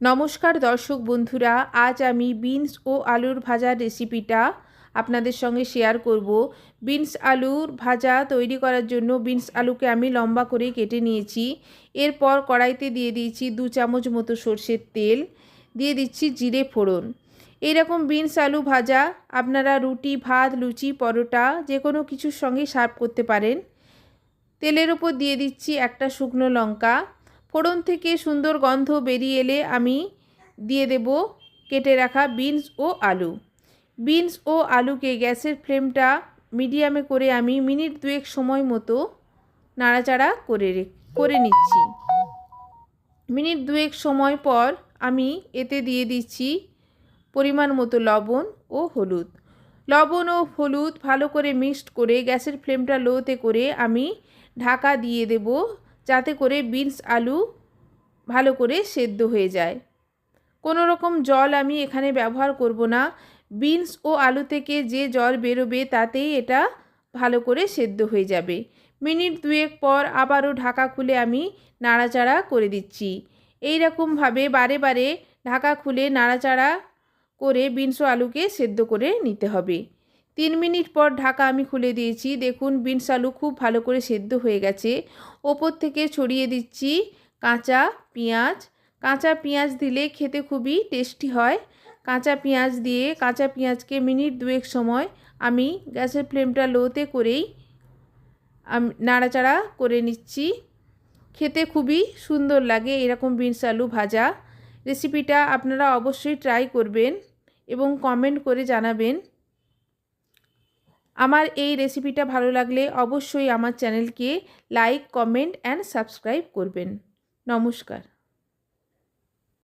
নমস্কার দর্শক বন্ধুরা, আজ আমি বিনস ও আলুর ভাজার রেসিপিটা আপনাদের সঙ্গে শেয়ার করব। বিনস আলুর ভাজা তৈরি করার জন্য বিনস আলুকে আমি লম্বা করে কেটে নিয়েছি। এরপর কড়াইতে দিয়ে দিয়েছি দু চামচ মতো সর্ষের তেল, দিয়ে দিচ্ছি জিরে ফোড়ন। এইরকম বিনস আলু ভাজা আপনারা রুটি, ভাত, লুচি, পরোটা যে কোনো কিছুর সঙ্গে সার্ভ করতে পারেন। তেলের ওপর দিয়ে দিচ্ছি একটা শুকনো লঙ্কা ফোড়ন থেকে সুন্দর গন্ধ বেরিয়ে এলে আমি দিয়ে দেব কেটে রাখা বিনস ও আলু। বিনস ও আলুকে গ্যাসের ফ্লেমটা মিডিয়ামে করে আমি মিনিট দুয়েক সময় মতো নাড়াচাড়া করে করে নিচ্ছি। মিনিট দুয়েক সময় পর আমি এতে দিয়ে দিচ্ছি পরিমাণ মতো লবণ ও হলুদ। লবণ ও হলুদ ভালো করে মিক্সড করে গ্যাসের ফ্লেমটা লোতে করে আমি ঢাকা দিয়ে দেব যাতে করে বিনস আলু ভালো করে সেদ্ধ হয়ে যায়। কোনো রকম জল আমি এখানে ব্যবহার করব না। বিনস ও আলু থেকে যে জল বেরোবে তাতেই এটা ভালো করে সেদ্ধ হয়ে যাবে। মিনিট দুয়েক পর আবারও ঢাকা খুলে আমি নাড়াচাড়া করে দিচ্ছি। এই রকমভাবে বারে বারে ঢাকা খুলে নাড়াচাড়া করে বিনস আলুকে সেদ্ধ করে নিতে হবে। তিন মিনিট পর ঢাকা আমি খুলে দিয়েছি। দেখুন, বিনস আলু খুব ভালো করে সেদ্ধ হয়ে গেছে। ওপর থেকে ছড়িয়ে দিচ্ছি কাঁচা পেঁয়াজ। কাঁচা পেঁয়াজ দিলে খেতে খুবই টেস্টি হয়। কাঁচা পেঁয়াজ দিয়ে কাঁচা পেঁয়াজকে মিনিট দুয়েক সময় আমি গ্যাসের ফ্লেমটা লোতে করেই আমি, নাড়াচাড়া করে নিচ্ছি। খেতে খুবই সুন্দর লাগে এরকম বিনস আলু ভাজা। রেসিপিটা আপনারা অবশ্যই ট্রাই করবেন এবং কমেন্ট করে জানাবেন। আমার এই রেসিপিটা ভালো লাগলে অবশ্যই আমার চ্যানেলকে লাইক কমেন্ট অ্যান্ড সাবস্ক্রাইব করবেন। নমস্কার।